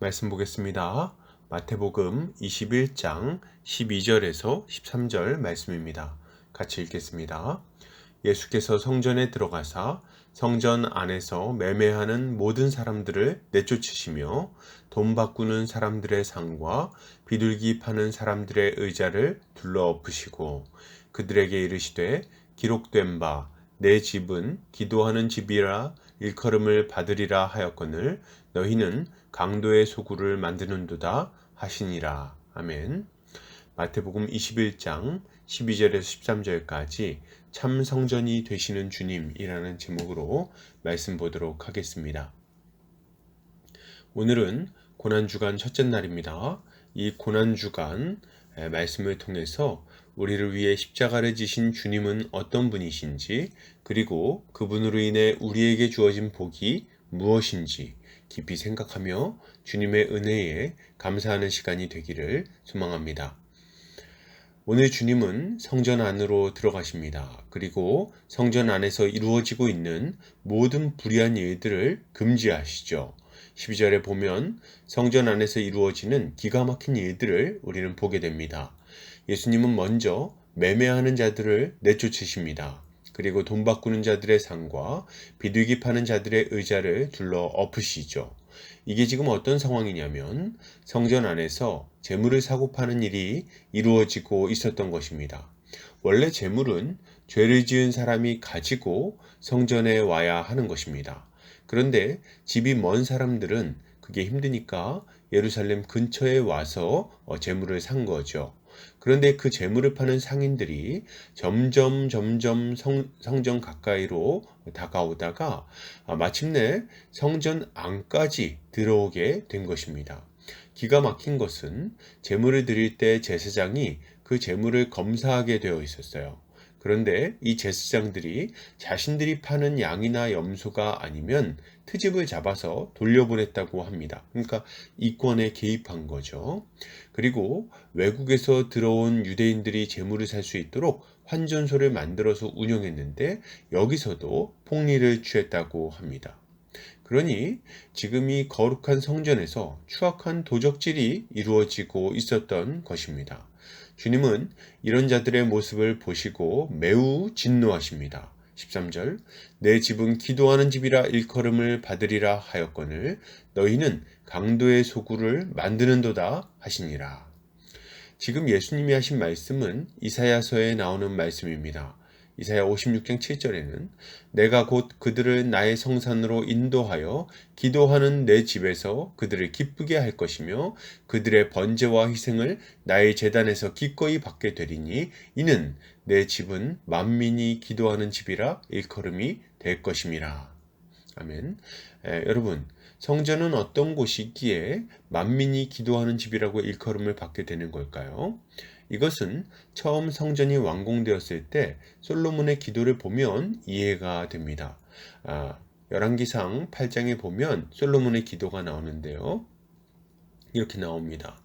말씀 보겠습니다. 마태복음 21장 12절에서 13절 말씀입니다. 같이 읽겠습니다. 예수께서 성전에 들어가사 성전 안에서 매매하는 모든 사람들을 내쫓으시며 돈 바꾸는 사람들의 상과 비둘기 파는 사람들의 의자를 둘러 엎으시고 그들에게 이르시되 기록된 바 내 집은 기도하는 집이라 일컬음을 받으리라 하였거늘 너희는 강도의 소굴을 만드는도다 하시니라. 아멘. 마태복음 21장 12절에서 13절까지 참 성전이 되시는 주님이라는 제목으로 말씀 보도록 하겠습니다. 오늘은 고난 주간 첫째 날입니다. 이 고난 주간 말씀을 통해서 우리를 위해 십자가를 지신 주님은 어떤 분이신지 그리고 그분으로 인해 우리에게 주어진 복이 무엇인지 깊이 생각하며 주님의 은혜에 감사하는 시간이 되기를 소망합니다. 오늘 주님은 성전 안으로 들어가십니다. 그리고 성전 안에서 이루어지고 있는 모든 불의한 일들을 금지하시죠. 12절에 보면 성전 안에서 이루어지는 기가 막힌 일들을 우리는 보게 됩니다. 예수님은 먼저 매매하는 자들을 내쫓으십니다. 그리고 돈 바꾸는 자들의 상과 비둘기 파는 자들의 의자를 둘러 엎으시죠. 이게 지금 어떤 상황이냐면 성전 안에서 재물을 사고 파는 일이 이루어지고 있었던 것입니다. 원래 재물은 죄를 지은 사람이 가지고 성전에 와야 하는 것입니다. 그런데 집이 먼 사람들은 그게 힘드니까 예루살렘 근처에 와서 어, 재물을 산 거죠. 그런데 그 재물을 파는 상인들이 점점 점점 성, 성전 가까이로 다가오다가 아, 마침내 성전 안까지 들어오게 된 것입니다. 기가 막힌 것은 재물을 드릴 때 제사장이 그 재물을 검사하게 되어 있었어요. 그런데 이 제사장들이 자신들이 파는 양이나 염소가 아니면 트집을 잡아서 돌려보냈다고 합니다. 그러니까 이권에 개입한 거죠. 그리고 외국에서 들어온 유대인들이 재물을 살 수 있도록 환전소를 만들어서 운영했는데 여기서도 폭리를 취했다고 합니다. 그러니 지금 이 거룩한 성전에서 추악한 도적질이 이루어지고 있었던 것입니다. 주님은 이런 자들의 모습을 보시고 매우 진노하십니다. 13절 내 집은 기도하는 집이라 일컬음을 받으리라 하였거늘 너희는 강도의 소굴을 만드는도다 하시니라. 지금 예수님이 하신 말씀은 이사야서에 나오는 말씀입니다. 이사야 56장 7절에는 내가 곧 그들을 나의 성산으로 인도하여 기도하는 내 집에서 그들을 기쁘게 할 것이며 그들의 번제와 희생을 나의 재단에서 기꺼이 받게 되리니 이는 내 집은 만민이 기도하는 집이라 일컬음이 될 것임이라. 아멘. 에, 여러분, 성전은 어떤 곳이기에 만민이 기도하는 집이라고 일컬음을 받게 되는 걸까요? 이것은 처음 성전이 완공되었을 때 솔로몬의 기도를 보면 이해가 됩니다. 아, 열왕기상 8장에 보면 솔로몬의 기도가 나오는데요. 이렇게 나옵니다.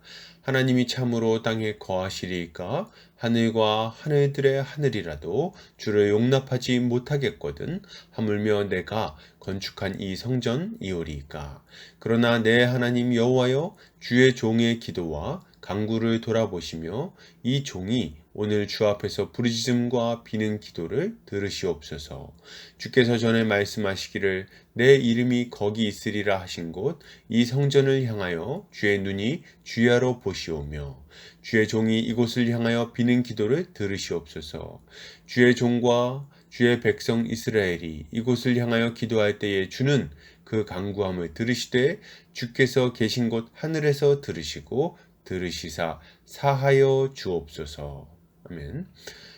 하나님이 참으로 땅에 거하시리까 하늘과 하늘들의 하늘이라도 주를 용납하지 못하겠거든 하물며 내가 건축한 이 성전 이오리까 그러나 내 하나님 여호와여 주의 종의 기도와 강구를 돌아보시며 이 종이 오늘 주 앞에서 부르짖음과 비는 기도를 들으시옵소서. 주께서 전에 말씀하시기를 내 이름이 거기 있으리라 하신 곳 이 성전을 향하여 주의 눈이 주야로 보시오며 주의 종이 이곳을 향하여 비는 기도를 들으시옵소서. 주의 종과 주의 백성 이스라엘이 이곳을 향하여 기도할 때에 주는 그 강구함을 들으시되 주께서 계신 곳 하늘에서 들으시고 들으시사 사하여 주옵소서. 아멘.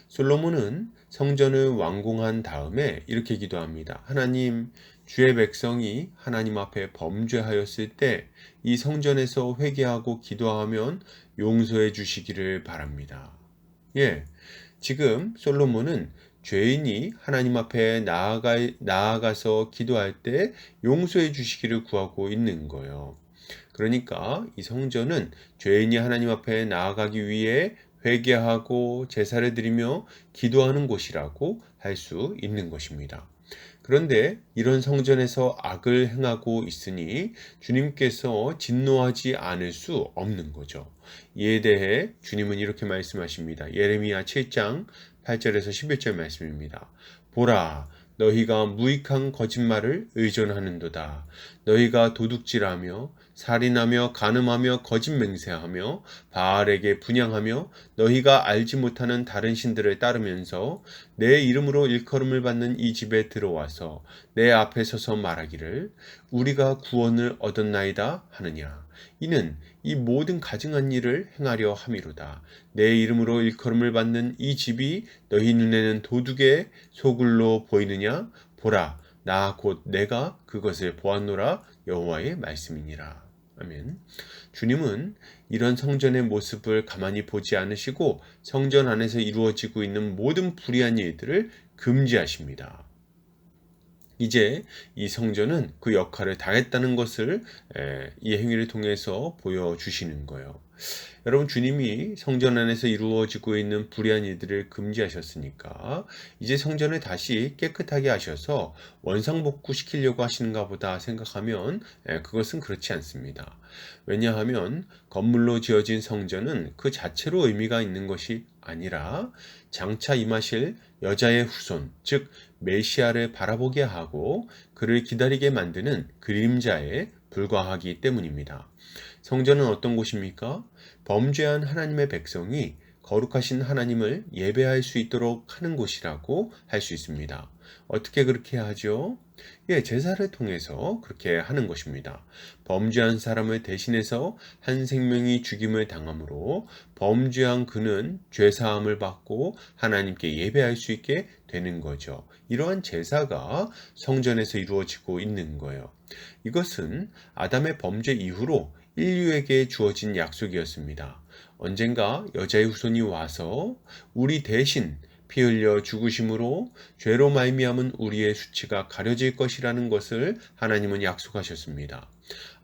솔로몬은 성전을 완공한 다음에 이렇게 기도합니다. 하나님, 주의 백성이 하나님 앞에 범죄하였을 때 이 성전에서 회개하고 기도하면 용서해 주시기를 바랍니다. 예. 지금 솔로몬은 죄인이 하나님 앞에 나아가, 나아가서 기도할 때 용서해 주시기를 구하고 있는 거예요. 그러니까 이 성전은 죄인이 하나님 앞에 나아가기 위해 회개하고 제사를 드리며 기도하는 곳이라고 할 수 있는 것입니다. 그런데 이런 성전에서 악을 행하고 있으니 주님께서 진노하지 않을 수 없는 거죠. 이에 대해 주님은 이렇게 말씀하십니다. 예레미야 7장 8절에서 11절 말씀입니다. 보라, 너희가 무익한 거짓말을 의존하는도다. 너희가 도둑질하며 살인하며 간음하며 거짓 맹세하며 바알에게 분양하며 너희가 알지 못하는 다른 신들을 따르면서 내 이름으로 일컬음을 받는 이 집에 들어와서 내 앞에 서서 말하기를 우리가 구원을 얻었나이다 하느냐 이는 이 모든 가증한 일을 행하려 함이로다. 내 이름으로 일컬음을 받는 이 집이 너희 눈에는 도둑의 소굴로 보이느냐? 보라, 나 곧 내가 그것을 보았노라 여호와의 말씀이니라. 아멘. 주님은 이런 성전의 모습을 가만히 보지 않으시고 성전 안에서 이루어지고 있는 모든 불의한 일들을 금지하십니다. 이제 이 성전은 그 역할을 다했다는 것을 이 행위를 통해서 보여주시는 거예요. 여러분 주님이 성전 안에서 이루어지고 있는 불의한 일들을 금지하셨으니까 이제 성전을 다시 깨끗하게 하셔서 원상복구 시키려고 하시는가 보다 생각하면 그것은 그렇지 않습니다. 왜냐하면 건물로 지어진 성전은 그 자체로 의미가 있는 것이 아니라 장차 임하실 여자의 후손, 즉 메시아를 바라보게 하고 그를 기다리게 만드는 그림자에 불과하기 때문입니다. 성전은 어떤 곳입니까? 범죄한 하나님의 백성이 거룩하신 하나님을 예배할 수 있도록 하는 곳이라고 할 수 있습니다. 어떻게 그렇게 하죠? 예, 제사를 통해서 그렇게 하는 것입니다. 범죄한 사람을 대신해서 한 생명이 죽임을 당함으로 범죄한 그는 죄사함을 받고 하나님께 예배할 수 있게 되는 거죠. 이러한 제사가 성전에서 이루어지고 있는 거예요. 이것은 아담의 범죄 이후로 인류에게 주어진 약속이었습니다. 언젠가 여자의 후손이 와서 우리 대신 피 흘려 죽으심으로 죄로 말미암은 우리의 수치가 가려질 것이라는 것을 하나님은 약속하셨습니다.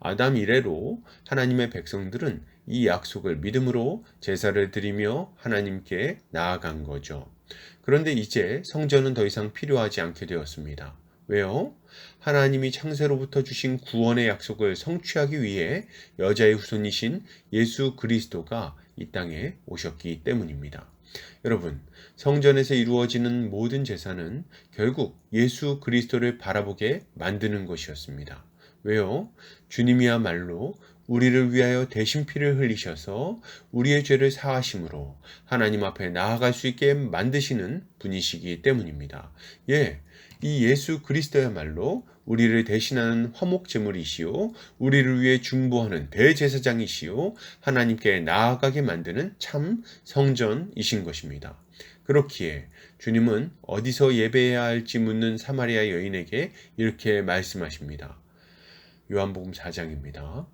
아담 이래로 하나님의 백성들은 이 약속을 믿음으로 제사를 드리며 하나님께 나아간 거죠. 그런데 이제 성전은 더 이상 필요하지 않게 되었습니다. 왜요? 하나님이 창세로부터 주신 구원의 약속을 성취하기 위해 여자의 후손이신 예수 그리스도가 이 땅에 오셨기 때문입니다. 여러분, 성전에서 이루어지는 모든 제사는 결국 예수 그리스도를 바라보게 만드는 것이었습니다. 왜요? 주님이야말로 우리를 위하여 대신 피를 흘리셔서 우리의 죄를 사하심으로 하나님 앞에 나아갈 수 있게 만드시는 분이시기 때문입니다. 예, 이 예수 그리스도야말로 우리를 대신하는 화목제물이시요 우리를 위해 중보하는 대제사장이시요 하나님께 나아가게 만드는 참 성전이신 것입니다. 그렇기에 주님은 어디서 예배해야 할지 묻는 사마리아 여인에게 이렇게 말씀하십니다. 요한복음 4장입니다.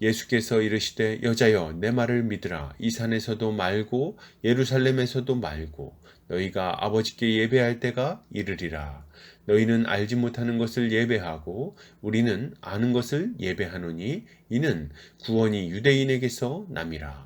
예수께서 이르시되 여자여 내 말을 믿으라 이 산에서도 말고 예루살렘에서도 말고 너희가 아버지께 예배할 때가 이르리라 너희는 알지 못하는 것을 예배하고 우리는 아는 것을 예배하노니 이는 구원이 유대인에게서 남이라.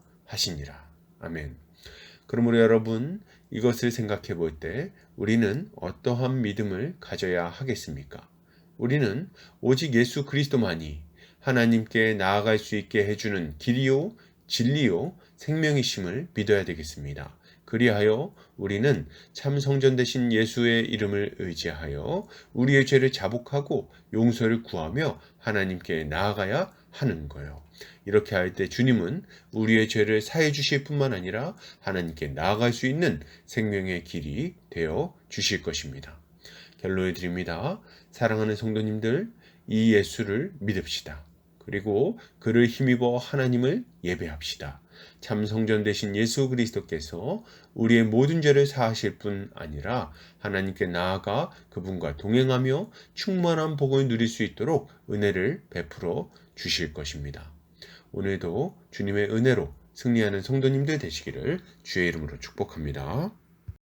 하시니라. 아멘. 그러므로 여러분 이것을 생각해 볼 때 우리는 어떠한 믿음을 가져야 하겠습니까? 우리는 오직 예수 그리스도만이 하나님께 나아갈 수 있게 해주는 길이요, 진리요, 생명이심을 믿어야 되겠습니다. 그리하여 우리는 참 성전 대신 예수의 이름을 의지하여 우리의 죄를 자복하고 용서를 구하며 하나님께 나아가야 하는 거예요. 이렇게 할 때 주님은 우리의 죄를 사해 주실 뿐만 아니라 하나님께 나아갈 수 있는 생명의 길이 되어 주실 것입니다. 결론을 드립니다. 사랑하는 성도님들, 이 예수를 믿읍시다. 그리고 그를 힘입어 하나님을 예배합시다. 참 성전 되신 예수 그리스도께서 우리의 모든 죄를 사하실 뿐 아니라 하나님께 나아가 그분과 동행하며 충만한 복을 누릴 수 있도록 은혜를 베풀어 주실 것입니다. 오늘도 주님의 은혜로 승리하는 성도님들 되시기를 주의 이름으로 축복합니다.